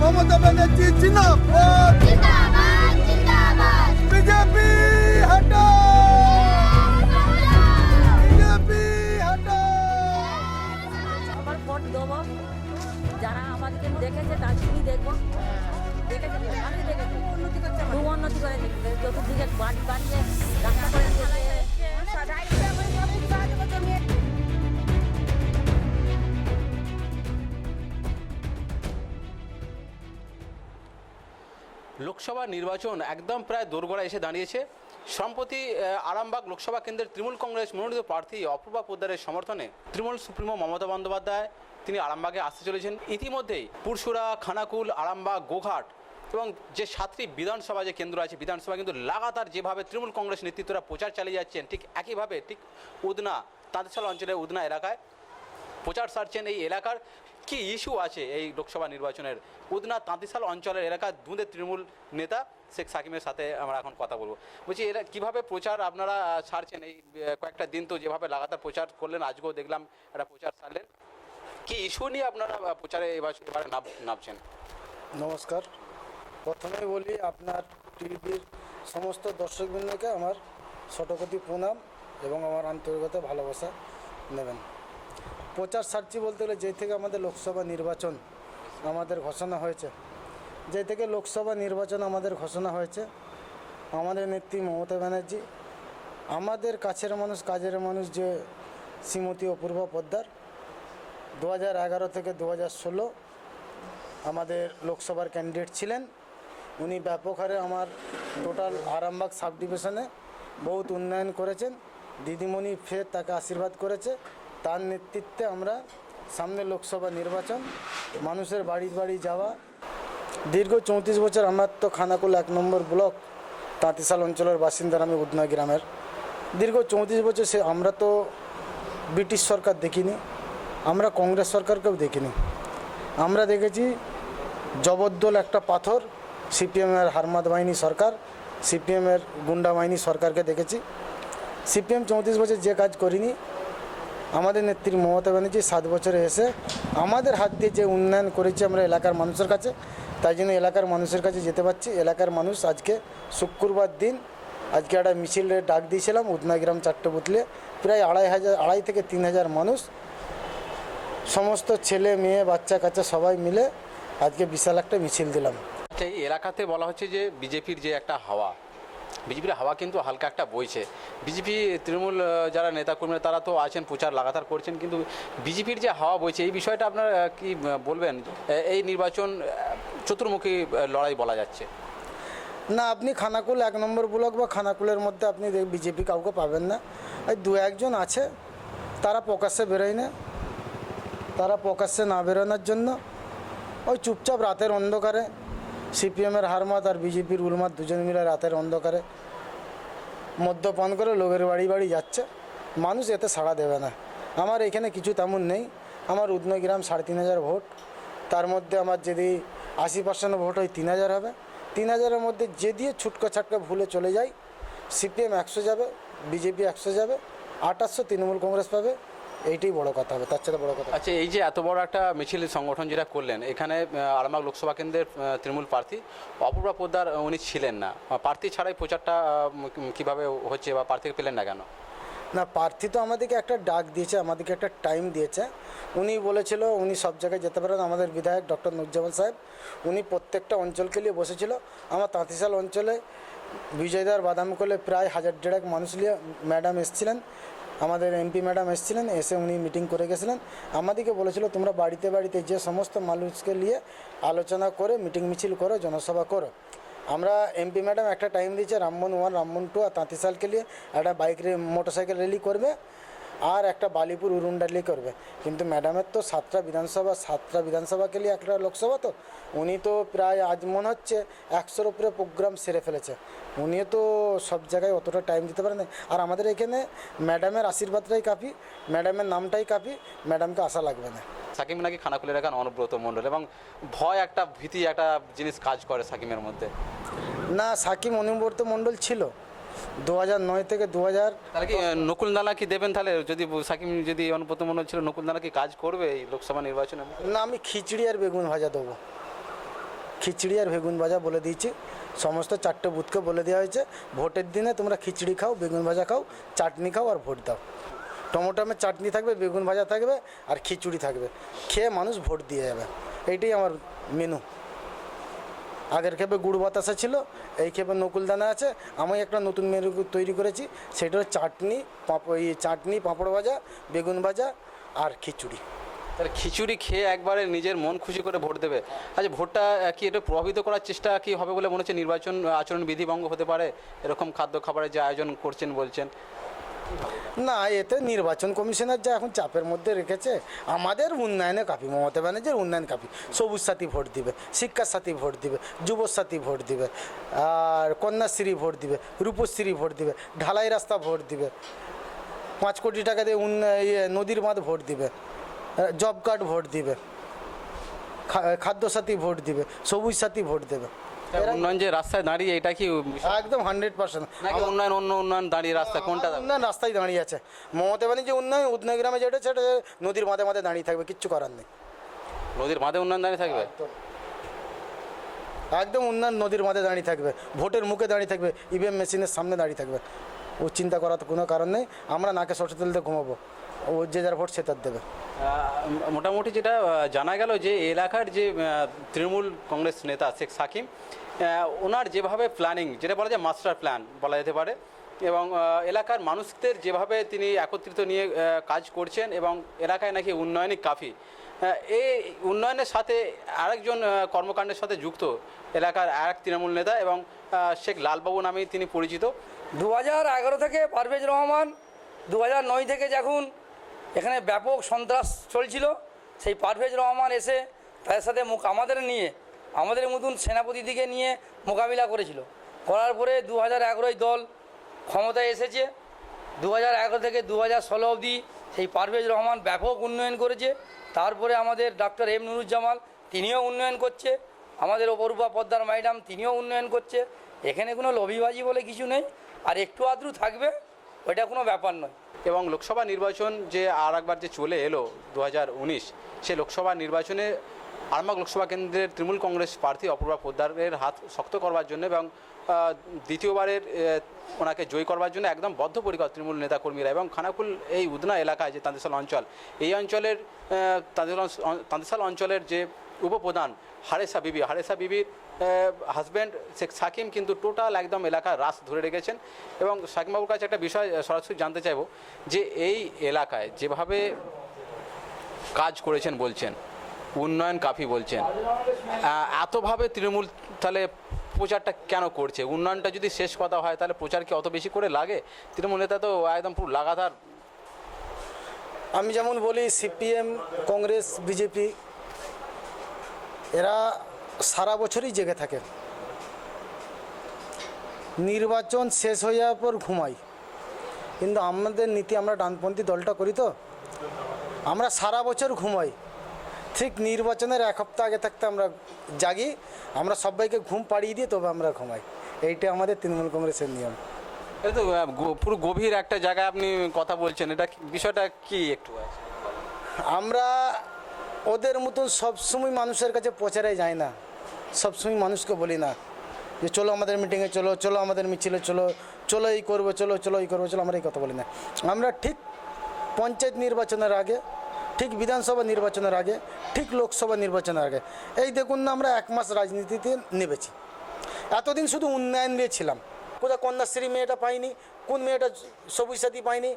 মমতা ব্যানার্জি জিন্দাবাদ। বিজেপি হটাও। আমার ভোট দেবো যারা আমাদেরকে দেখেছে তাদেরই দেখব দেখেছে আমি দেখেছি। উন্নতি করছে উন্নতি করে চতুর্দিকে বাড়ি বাড়িয়ে রাস্তা করে লোকসভা নির্বাচন একদম প্রায় দোরগোড়া এসে দাঁড়িয়েছে। সম্প্রতি আরামবাগ লোকসভা কেন্দ্রের তৃণমূল কংগ্রেস মনোনীত প্রার্থী অপূর্বা পোদ্দারের সমর্থনে তৃণমূল সুপ্রিমো মমতা বন্দ্যোপাধ্যায় তিনি আরামবাগে আসতে চলেছেন। ইতিমধ্যেই পুরসুরা খানাকুল, আরামবাগ, গোঘাট এবং যে সাতটি বিধানসভা যে কেন্দ্র আছে, বিধানসভা কিন্তু লাগাতার যেভাবে তৃণমূল কংগ্রেস নেতৃত্বরা প্রচার চালিয়ে যাচ্ছেন, ঠিক একইভাবে ঠিক উদনা, তাঁতশাল অঞ্চলের উদনা এলাকায় প্রচার সারছেন এই এলাকার। কি ইস্যু আছে এই লোকসভা নির্বাচনের? উদনা তাঁতিশাল অঞ্চলের এলাকার দুধের তৃণমূল নেতা শেখ সাকিমের সাথে আমরা এখন কথা বলব। বলছি, এরা কীভাবে প্রচার আপনারা ছাড়ছেন এই কয়েকটা দিন তো যেভাবে লাগাতার প্রচার করলেন, আজকেও দেখলাম একটা প্রচার সারলেন। কি ইস্যু নিয়ে আপনারা প্রচারে এবার, এবারে নাম, নামছেন? নমস্কার। প্রথমেই বলি, আপনার টিভির সমস্ত দর্শকবৃন্দকে আমার শতকোটি প্রণাম এবং আমার আন্তরিকতা ভালোবাসা নেবেন। প্রচার সার্চি বলতে গেলে যেই থেকে আমাদের লোকসভা নির্বাচন আমাদের ঘোষণা হয়েছে, যেই থেকে লোকসভা নির্বাচন আমাদের ঘোষণা হয়েছে, আমাদের নেত্রী মমতা ব্যানার্জি, আমাদের কাছের মানুষ, কাজের মানুষ যে শ্রীমতী অপূর্বা পোদ্দার, দু হাজার থেকে দু ষোলো আমাদের লোকসভার ক্যান্ডিডেট ছিলেন। উনি ব্যাপক হারে আমার টোটাল আরামবাগ সাব ডিভিশনে বহুত উন্নয়ন করেছেন। দিদিমণি ফের তাকে আশীর্বাদ করেছে। তার নেতৃত্বে আমরা সামনে লোকসভা নির্বাচন, মানুষের বাড়ি বাড়ি যাওয়া, দীর্ঘ চৌত্রিশ বছর আমার তো খানাকুল এক নম্বর ব্লক, তাঁতিশাল অঞ্চলের বাসিন্দার আমি উদনা গ্রামের। দীর্ঘ চৌত্রিশ বছর সে আমরা তো ব্রিটিশ সরকার দেখিনি, আমরা কংগ্রেস সরকারকেও দেখিনি। আমরা দেখেছি জবরদল একটা পাথর, সিপিএমের হারমাদ বাহিনী সরকার, সিপিএমের গুন্ডা বাহিনী সরকারকে দেখেছি। সিপিএম চৌত্রিশ বছর যে কাজ করিনি আমাদের নেত্রী মমতা ব্যানার্জি সাত বছরে এসে আমাদের হাত দিয়ে যে উন্নয়ন করেছে আমরা এলাকার মানুষের কাছে, তাই জন্য এলাকার মানুষের কাছে যেতে পারছি। এলাকার মানুষ আজকে শুক্রবার দিন আজকে একটা মিছিলের ডাক দিয়েছিলাম উদনাগ্রাম চারটে বুতলে প্রায় আড়াই হাজার, আড়াই থেকে তিন হাজার মানুষ, সমস্ত ছেলে, মেয়ে, বাচ্চা কাচ্চা সবাই মিলে আজকে বিশাল একটা মিছিল দিলাম। আচ্ছা এই এলাকাতে বলা হচ্ছে যে বিজেপির যে একটা হাওয়া বিজেপির হাওয়া কিন্তু হালকা একটা বইছে। বিজেপি, তৃণমূল যারা নেতাকর্মীরা, তারা তো আছেন, প্রচার লাগাতার করছেন, কিন্তু বিজেপির যে হাওয়া বইছে, এই বিষয়টা আপনারা কি বলবেন? এই নির্বাচন চতুর্মুখী লড়াই বলা যাচ্ছে। না, আপনি খানাকুল এক নম্বর ব্লক বা খানাকুলের মধ্যে আপনি বিজেপি কাউকে পাবেন না। এই দু একজন আছে, তারা প্রকাশ্যে বেরোয় না। তারা প্রকাশ্যে না বেরোনোর জন্য ওই চুপচাপ রাতের অন্ধকারে সিপিএমের হারমাত আর বিজেপির উলমাত দুজন মিলে রাতের অন্ধকারে মদ্যপান করে লোকের বাড়ি বাড়ি যাচ্ছে। মানুষ এতে সাড়া দেবে না। আমার এখানে কিছু তেমন নেই। আমার উদনগ্রাম সাড়ে তিন হাজার ভোট। তার মধ্যে আমার যদি আশি পার্সেন্ট ভোট হয় তিন হাজার হবে। তিন হাজারের মধ্যে যে দিয়ে ছুটকা ছাটকা ভুলে চলে যায় সিপিএম একশো যাবে, বিজেপি একশো যাবে, আঠাশশো তৃণমূল কংগ্রেস পাবে এইটাই বড় কথা হবে তার চেয়ে বড় কথা। আচ্ছা এই যে এত বড় একটা মিছিল সংগঠন যেটা করলেন এখানে আরামবাগ লোকসভা কেন্দ্রের তৃণমূল প্রার্থী অপূর্বা পোদ্দার উনি ছিলেন না। প্রার্থী ছাড়াই প্রচারটা কীভাবে হচ্ছে বা প্রার্থীকে পেলেন না কেন? না প্রার্থী তো আমাদেরকে একটা ডাক দিয়েছে আমাদেরকে একটা টাইম দিয়েছে। উনি বলেছিল উনি সব জায়গায় যেতে পারেন। আমাদের বিধায়ক ডক্টর নুরজামান সাহেব উনি প্রত্যেকটা অঞ্চলকে নিয়ে বসেছিল। আমার তাঁতিশাল অঞ্চলে বিজয়দার বাদামকলে প্রায় হাজার দেড়েক মানুষ নিয়ে ম্যাডাম এসেছিলেন। আমাদের এমপি ম্যাডাম এসেছিলেন, এসে উনি মিটিং করে গেছিলেন। আমাদেরকে বলেছিল, তোমরা বাড়িতে বাড়িতে যে সমস্ত মানুষকে নিয়ে আলোচনা করে মিটিং মিছিল করো, জনসভা করো। আমরা এমপি ম্যাডাম একটা টাইম দিয়েছে রামমোহন ওয়ান রামমোহন টু আর তাঁতিশালকে নিয়ে একটা বাইক মোটরসাইকেল র্যালি করবে। আর একটা বালিপুর উরুন র্যালি করবে। কিন্তু ম্যাডামের তো সাতটা বিধানসভা সাতটা বিধানসভাকে নিয়ে একটা লোকসভা তো। উনি তো প্রায় আজ মনে হচ্ছে একশোর উপরে প্রোগ্রাম সেরে ফেলেছে। উনিও তো সব জায়গায় অতটা টাইম দিতে পারেন। আর আমাদের এখানে ম্যাডামের আশীর্বাদটাই কাফি ম্যাডামের নামটাই কাফি ম্যাডামকে আশা লাগবে না। সাকিম নাকি খানা খুলে এখন অনুব্রত মণ্ডল এবং ভয় একটা ভীতি একটা জিনিস কাজ করে সাকিমের মধ্যে। না সাকিম অনুবর্ত মণ্ডল ছিল। দু হাজার নয় থেকে দু হাজার তাহলে কি নকুল দানা কি দেবেন তাহলে? যদি সাকিম যদি অনুব্রত মণ্ডল ছিল নকুল দানা কি কাজ করবে এই লোকসভা নির্বাচনে? না আমি খিচড়ি আর বেগুন ভাজা দেবো। খিচড়ি আর বেগুন ভাজা বলে দিয়েছি। সমস্ত চারটে বুথকে বলে দেওয়া হয়েছে। ভোটের দিনে তোমরা খিচড়ি খাও বেগুন ভাজা খাও চাটনি খাও আর ভোট দাও। টমেটোমের চাটনি থাকবে বেগুন ভাজা থাকবে আর খিচুড়ি থাকবে। খেয়ে মানুষ ভোট দিয়ে যাবে। এইটাই আমার মেনু আগের খেপে গুড় বাতাসা ছিল, এই খেপে নকুলদানা আছে, আমি একটা নতুন মেনু তৈরি করেছি, সেটা চাটনি পাঁপড় চাটনি, পাঁপড় ভাজা, বেগুন ভাজা আর খিচুড়ি। তাহলে খিচুড়ি খেয়ে একবারে নিজের মন খুশি করে ভোট দেবে। আচ্ছা ভোটটা কি এটা প্রভাবিত করার চেষ্টা কি হবে বলে মনে হচ্ছে নির্বাচন আচরণ বিধি ভঙ্গ হতে পারে? এরকম খাদ্য খাবারের যে আয়োজন করছেন বলছেন। না, এতে নির্বাচন কমিশনার যা এখন চাপের মধ্যে রেখেছে, আমাদের উন্নয়নে কাপি, মমতা ব্যানার্জির উন্নয়ন কাপি। সবুজ সাথী ভোট দিবে শিক্ষার সাথী ভোট দিবে, যুব সাথী ভোট দিবে, আর কন্যাশ্রী ভোট দিবে, রূপশ্রী ভোট দিবে, ঢালাই রাস্তা ভোট দিবে, পাঁচ কোটি টাকা দিয়ে ইয়ে নদীর বাঁধ ভোট দিবে জব কার্ড ভোট দিবে, খা- খাদ্য সাথী ভোট দিবে, সবুজ সাথী ভোট দেবে। উন্নয়ন যে রাস্তায় দাঁড়িয়ে এটা কি একদম হান্ড্রেড পার্সেন্ট। নাকি উন্নয়ন অন্য উন্নয়ন দাঁড়িয়ে রাস্তা কোনটা? আমার উন্নয়ন রাস্তায় দাঁড়িয়ে আছে। মমতা ব্যানার্জি উন্নয়ন গ্রামে যেটা সেটা নদীর মাঝে মাঝে দাঁড়িয়ে থাকবে কিচ্ছু করার নেই। নদীর উন্নয়ন দাঁড়িয়ে থাকবে? একদম। উন্নয়ন নদীর মাঝে দাঁড়িয়ে থাকবে। ভোটের মুখে দাঁড়িয়ে থাকবে ইভিএম মেশিনের সামনে দাঁড়িয়ে থাকবে। ও চিন্তা করার তো কোনো কারণ নেই। আমরা নাকে সরষে তেল দিয়ে ঘুমাবো। ও যে যার ভোট সে তার দেবে। মোটামুটি যেটা জানা গেল যে এলাকার যে তৃণমূল কংগ্রেস নেতা শেখ সাকিম ওনার যেভাবে প্ল্যানিং যেটা বলা যায় মাস্টার প্ল্যান বলা যেতে পারে এবং এলাকার মানুষদের যেভাবে তিনি একত্রিত নিয়ে কাজ করছেন এবং এলাকায় নাকি উন্নয়নই কাফি। এই উন্নয়নের সাথে আরেকজন কর্মকাণ্ডের সাথে যুক্ত এলাকার এক তৃণমূল নেতা এবং শেখ লালবাবু নামেই তিনি পরিচিত। দু হাজার এগারো থেকে পারভেজ রহমান দু হাজার নয় থেকে যখন এখানে ব্যাপক সন্ত্রাস চলছিল। সেই পারভেজ রহমান এসে তাদের সাথে মুখ আমাদের নিয়ে, আমাদের মতন সেনাপতিদিকে নিয়ে মোকাবিলা করেছিল। করার পরে দু হাজার এগারোয় দল ক্ষমতায় এসেছে। দু হাজার এগারো থেকে দু হাজার ষোলো অবধি সেই পারভেজ রহমান ব্যাপক উন্নয়ন করেছে। তারপরে আমাদের ডক্টর এম নুরুজ্জামাল তিনিও উন্নয়ন করছে। আমাদের অপরূপা পদ্মার ম্যাডাম তিনিও উন্নয়ন করছে। এখানে কোনো লবিবাজি বলে কিছু নেই। আর একটু আদ্রু থাকবে ওইটা কোনো ব্যাপার নয়। এবং লোকসভা নির্বাচন যে আর একবার যে চলে এলো দু হাজার উনিশ, সে লোকসভা নির্বাচনে আরামবাগ লোকসভা কেন্দ্রের তৃণমূল কংগ্রেস প্রার্থী অপূর্বা পোদ্দারের হাত শক্ত করবার জন্য এবং দ্বিতীয়বারের ওনাকে জয়ী করবার জন্য একদম বদ্ধপরিকর তৃণমূল নেতাকর্মীরা এবং খানাকুল এই উদনা এলাকায় যে তাঁতিশাল অঞ্চল, এই অঞ্চলের তাঁতিশাল অঞ্চলের যে উপপ্রধান হারেসা বিবি, হারেসা বিবির হাজব্যান্ড শেখ সাকিম কিন্তু টোটাল একদম এলাকা রাস ধরে রেখেছেন। এবং সাকিমবাবুর কাছে একটা বিষয় সরাসরি জানতে চাইব যে এই এলাকায় যেভাবে কাজ করেছেন বলছেন, উন্নয়ন কাফি বলছেন এতভাবে তৃণমূল তাহলে প্রচারটা কেন করছে? উন্নয়নটা যদি শেষ কথা হয় তাহলে প্রচার কি অত বেশি করে লাগে? তৃণমূল নেতা তো একদম পুরো লাগাতার। আমি যেমন বলি, সিপিএম, কংগ্রেস, বিজেপি, এরা সারা বছরই জেগে থাকে। নির্বাচন শেষ হয়ে যাওয়ার পর ঘুমাই। কিন্তু আমাদের নীতি আমরা ডানপন্থী দলটা করি তো। আমরা সারা বছর ঘুমাই। ঠিক নির্বাচনের এক সপ্তাহ আগে থাকতে আমরা জাগি আমরা সবাইকে ঘুম পাড়িয়ে দিয়ে তবে আমরা ঘুমাই। এইটা আমাদের তৃণমূল কংগ্রেসের নিয়ম। এটা তো পুরো গভীর একটা জায়গায় আপনি কথা বলছেন। এটা বিষয়টা কি একটু? আমরা ওদের মতন সবসময় মানুষের কাছে প্রচারে যায় না। সবসময় মানুষকে বলি না যে চলো আমাদের মিটিংয়ে চলো চলো আমাদের মিছিলে চলো চলো এই করব, চলো চলো এই করব, চলো আমরা এই কথা বলি না। আমরা ঠিক পঞ্চায়েত নির্বাচনের আগে, ঠিক বিধানসভা নির্বাচনের আগে, ঠিক লোকসভা নির্বাচনের আগে, এই দেখুন না আমরা এক মাস রাজনীতিতে নেমেছি। এতদিন শুধু উন্নয়ন দিয়ে ছিলাম। কোথাও কন্যাশ্রী মেয়েটা পাইনি, কোন মেয়েটা সবুজ সাথী পাইনি,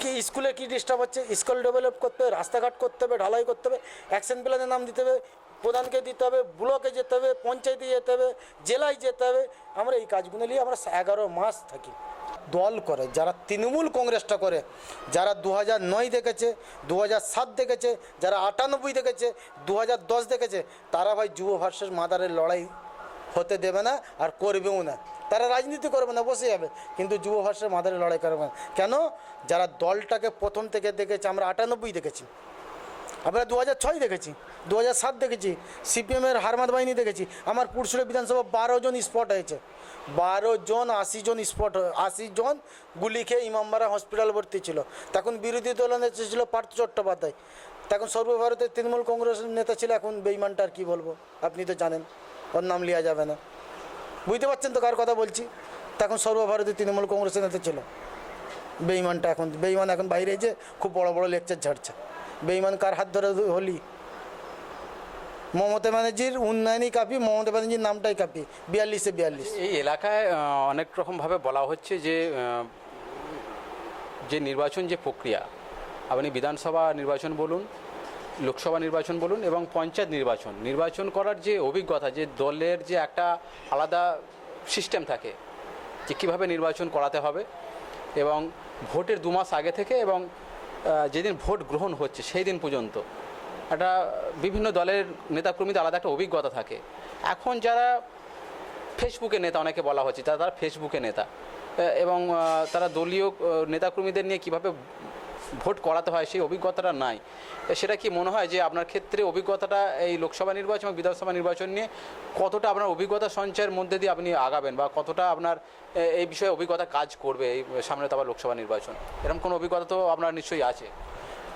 কি স্কুলে কি ডিস্টার্ব হচ্ছে, স্কুল ডেভেলপ করতে হবে, রাস্তাঘাট করতে হবে, ঢালাই করতে হবে অ্যাকশন প্ল্যানে নাম দিতে হবে প্রধানকে দিতে হবে, ব্লকে যেতে হবে, পঞ্চায়েতে যেতে হবে, জেলায় যেতে হবে। আমরা এই কাজগুলো নিয়ে আমরা এগারো মাস থাকি। দল করে, যারা তৃণমূল কংগ্রেসটা করে, যারা দু নয় দেখেছে দু সাত দেখেছে, যারা আটানব্বই দেখেছে দু দশ দেখেছে, তারা ভাই যুব ভার্সেস মাদারের লড়াই হতে দেবে না আর করবেও না। তারা রাজনীতি করবে না, বসে যাবে, কিন্তু যুব ভাষার মাদারে লড়াই করবে না। কেন? যারা দলটাকে প্রথম থেকে দেখেছে, আমরা আটানব্বই দেখেছি। আমরা দু হাজার ছয় দেখেছি দু হাজার সাত দেখেছি, সিপিএমের হারমাদ বাহিনী দেখেছি, আমার পুরসুরে বিধানসভা বারো জন স্পট হয়েছে। বারো জন, আশি জন স্পট, আশি জন গুলি খেয়ে ইমামবাড়া হসপিটাল ভর্তি ছিল। তখন বিরোধী দল নেতা ছিল পার্থ চট্টোপাধ্যায়। তখন সর্বভারতের তৃণমূল কংগ্রেসের নেতা ছিল এখন বেইমানটা আর কী বলব, আপনি তো জানেন, ওর নাম লিয়া যাবে না। বুঝতে পারছেন তো কার কথা বলছি? তখন সর্বভারতীয় তৃণমূল কংগ্রেসের নেতা ছিল। বেইমানটা এখন, বেইমান এখন বাইরে যে খুব বড় বড় লেকচার ঝাড়ছে। বেইমান কার হাত ধরে হলি? মমতা ব্যানার্জির উন্নয়নই কাপি, মমতা ব্যানার্জির নামটাই কাপি। বিয়াল্লিশে বিয়াল্লিশ। এই এলাকায় অনেক রকমভাবে বলা হচ্ছে যে যে নির্বাচন যে প্রক্রিয়া, আপনি বিধানসভা নির্বাচন বলুন, লোকসভা নির্বাচন বলুন এবং পঞ্চায়েত নির্বাচন। নির্বাচন করার যে অভিজ্ঞতা, যে দলের যে একটা আলাদা সিস্টেম থাকে, যে কীভাবে নির্বাচন করাতে হবে এবং ভোটের দু মাস আগে থেকে এবং যেদিন ভোট গ্রহণ হচ্ছে, সেই দিন পর্যন্ত একটা বিভিন্ন দলের নেতাকর্মীদের আলাদা একটা অভিজ্ঞতা থাকে। এখন যারা ফেসবুকে নেতা, অনেকে বলা হচ্ছে, তারা তারা ফেসবুকে নেতা। এবং তারা দলীয় নেতাকর্মীদের নিয়ে কীভাবে ভোট করাতে হয়, সেই অভিজ্ঞতাটা নাই। সেটা কি মনে হয় যে আপনার ক্ষেত্রে অভিজ্ঞতাটা এই লোকসভা নির্বাচন এবং বিধানসভা নির্বাচন নিয়ে কতটা আপনার অভিজ্ঞতা সঞ্চয়ের মধ্যে দিয়ে আপনি আগাবেন বা কতটা আপনার এই বিষয়ে অভিজ্ঞতা কাজ করবে এই সামনে তো আবার লোকসভা নির্বাচন? এরকম কোনো অভিজ্ঞতা তো আপনার নিশ্চয়ই আছে।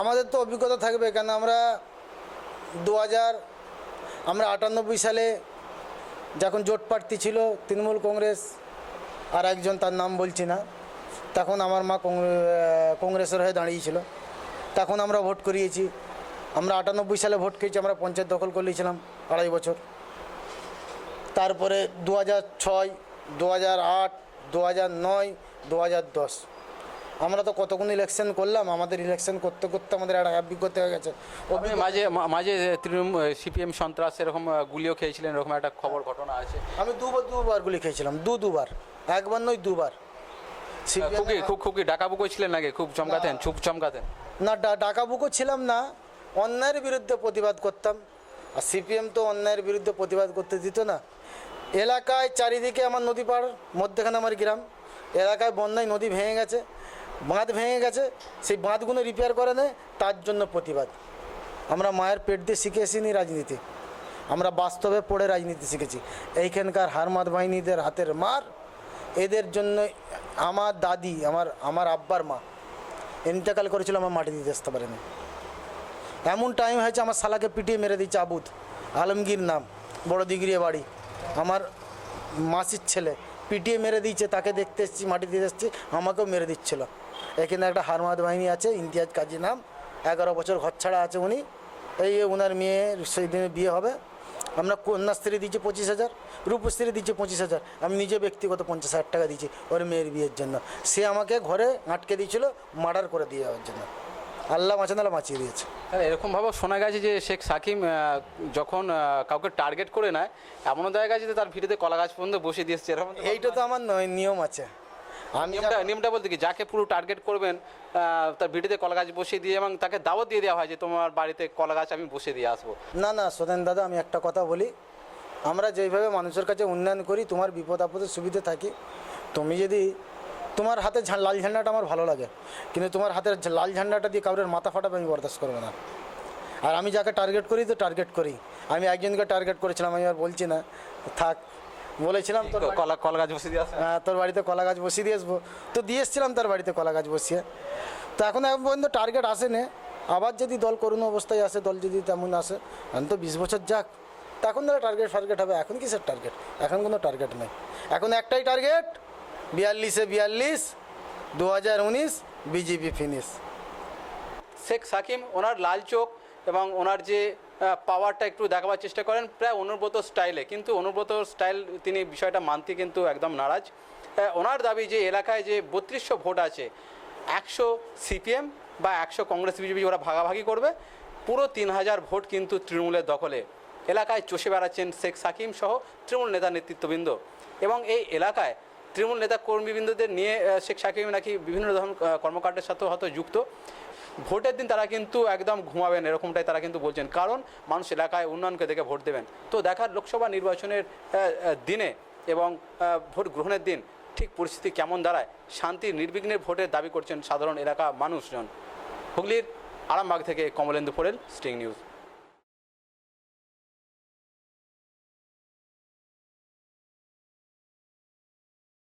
আমাদের তো অভিজ্ঞতা থাকবে, কেন আমরা দু হাজার, আমরা আটানব্বই সালে যখন জোট প্রার্থী ছিল, তৃণমূল কংগ্রেস আর একজন তার নাম বলছি না। তখন আমার মা কংগ্রেসের হয়ে দাঁড়িয়েছিল। তখন আমরা ভোট করিয়েছি। আমরা আটানব্বই সালে ভোট খেয়েছি আমরা পঞ্চায়েত দখল করে নিয়েছিলাম আড়াই বছর। তারপরে দু হাজার ছয় দু হাজার আট দু হাজার নয় দু হাজার দশ। আমরা তো কতক্ষণ ইলেকশন করলাম? আমাদের ইলেকশন করতে করতে আমাদের একটা অভিজ্ঞতা হয়ে গেছে। মাঝে মাঝে তৃণমূল সিপিএম সন্ত্রাস এরকম গুলিও খেয়েছিলেন এরকম একটা খবর ঘটনা আছে। আমি দুবার দুবার গুলি খেয়েছিলাম। দু দুবার। একবার নয় দুবার। খুবই খুব খুব কি ডাকাবুকো ছিলেন নাকি? খুব চমকাতেন চুপ চমকাতেন। না ডা- ডাকাবুকো ছিলাম না। অন্যায়ের বিরুদ্ধে প্রতিবাদ করতাম। আর সিপিএম তো অন্যায়ের বিরুদ্ধে প্রতিবাদ করতে দিত না। এলাকায় চারিদিকে আমার নদী পাড় মধ্যখানে আমার গ্রাম। এলাকায় বন্যায় নদী ভেঙে গেছে বাঁধ ভেঙে গেছে। সেই বাঁধগুলো রিপেয়ার করে নেয় তার জন্য প্রতিবাদ। আমরা মায়ের পেট দিয়ে শিখে আসিনি রাজনীতি। আমরা বাস্তবে পড়ে রাজনীতি শিখেছি। এইখানকার হারমাদ বাহিনীদের হাতের মার এদের জন্য আমার দাদি, আমার আমার আব্বার মা ইন্তেকাল করেছিল আমার মাটি দিতে আসতে পারেনি। এমন টাইম হয়েছে আমার শালাকে পিটিয়ে মেরে দিচ্ছে আবুদ, আলমগীর নাম, বড় দিগড়িয়ে বাড়ি। আমার মাসির ছেলে পিটিয়ে মেরে দিয়েছে, তাকে দেখতে এসেছি, মাটি দিতে এসেছি, আমাকেও মেরে দিচ্ছিল। এখানে একটা হারমাদ বাহিনী আছে, ইমতিয়াজ কাজী নাম, এগারো বছর ঘর ছাড়া আছে উনি। এই ওনার মেয়ের সেই দিনে বিয়ে হবে। আমরা কন্যাস্ত্রী দিচ্ছি পঁচিশ হাজার রূপস্ত্রী দিচ্ছি পঁচিশ হাজার। আমি নিজে ব্যক্তিগত পঞ্চাশ হাজার টাকা দিচ্ছি ওর মেয়ের বিয়ের জন্য। সে আমাকে ঘরে আটকে দিয়েছিল মার্ডার করে দিয়ে যাওয়ার জন্য। আল্লাহ মাচানালা বাঁচিয়ে দিয়েছে। হ্যাঁ, এরকমভাবে শোনা গেছে যে শেখ সাকিম যখন কাউকে টার্গেট করে নেয় এমনও দেখা গেছে যে তার ভিড়েতে কলা গাছ পর্যন্ত বসে দিয়েছে এরকম এইটা তো আমার নয় নিয়ম আছে। নিয়মটা নিয়মটা বলতে কি? যাকে পুরো টার্গেট করবেন তার ভিড়েতে কলা গাছ বসিয়ে দিয়ে এবং তাকে দাওয়াত দিয়ে দেওয়া হয় যে তোমার বাড়িতে কলা গাছ আমি বসে দিয়ে আসব। না না সোদেন দাদা আমি একটা কথা বলি। আমরা যেইভাবে মানুষের কাছে উন্নয়ন করি তোমার বিপদ আপদে সুবিধে থাকি। তুমি যদি তোমার হাতে লাল ঝান্ডাটা আমার ভালো লাগে কিন্তু তোমার হাতের লাল ঝান্ডাটা দিয়ে কাউরের মাথা ফাটাবে আমি বরদাস্ত করব না। আর আমি যাকে টার্গেট করি তো টার্গেট করি। আমি একজনকে টার্গেট করেছিলাম আমি আর বলছি না। থাক বলেছিলাম তোর কলা কলা গাছ বসিয়ে দিয়ে হ্যাঁ তোর বাড়িতে কলা গাছ বসিয়ে দিয়ে আসব। তো দিয়ে এসছিলাম তার বাড়িতে কলা গাছ বসিয়ে। তো এখন এখন পর্যন্ত টার্গেট আসেনি। আবার যদি দল করুণ অবস্থায় আসে দল যদি তেমন আসে এখন তো বিশ বছর যাক। তখন ধরো টার্গেট ফার্গেট হবে। এখন কিসের টার্গেট এখন কোনো টার্গেট নেই। এখন একটাই টার্গেট বিয়াল্লিশে বিয়াল্লিশ দু হাজার উনিশ বিজেপি ফিনিশ শেখ সাকিম ওনার লাল চোখ এবং ওনার যে পাওয়ারটা একটু দেখাবার চেষ্টা করেন প্রায় অনুব্রত স্টাইলে কিন্তু অনুব্রত স্টাইল তিনি বিষয়টা মানতে কিন্তু একদম নারাজ। ওনার দাবি যে, এলাকায় যে বত্রিশশো ভোট আছে, একশো সিপিএম বা একশো কংগ্রেস, বিজেপি ওরা ভাগাভাগি করবে, পুরো তিন হাজার ভোট কিন্তু তৃণমূলের দখলে। এলাকায় চষে বেড়াচ্ছেন শেখ সাকিম সহ তৃণমূল নেতা নেতৃত্ববৃন্দ। এবং এই এলাকায় তৃণমূল নেতা কর্মীবৃন্দদের নিয়ে শেখ সাকিম নাকি বিভিন্ন ধরনের কর্মকাণ্ডের সাথেও হয়তো যুক্ত। ভোটের দিন তারা কিন্তু একদম ঘুমাবেন, এরকমটাই তারা কিন্তু বলছেন। কারণ মানুষ এলাকায় উন্নয়নকে দেখে ভোট দেবেন। তো দেখার লোকসভা নির্বাচনের দিনে এবং ভোট গ্রহণের দিন ঠিক পরিস্থিতি কেমন দাঁড়ায়, শান্তি নির্বিঘ্নে ভোটের দাবি করছেন সাধারণ এলাকা মানুষজন। হুগলির আরামবাগ থেকে কমলেন্দু পোড়েল স্টিং নিউজ।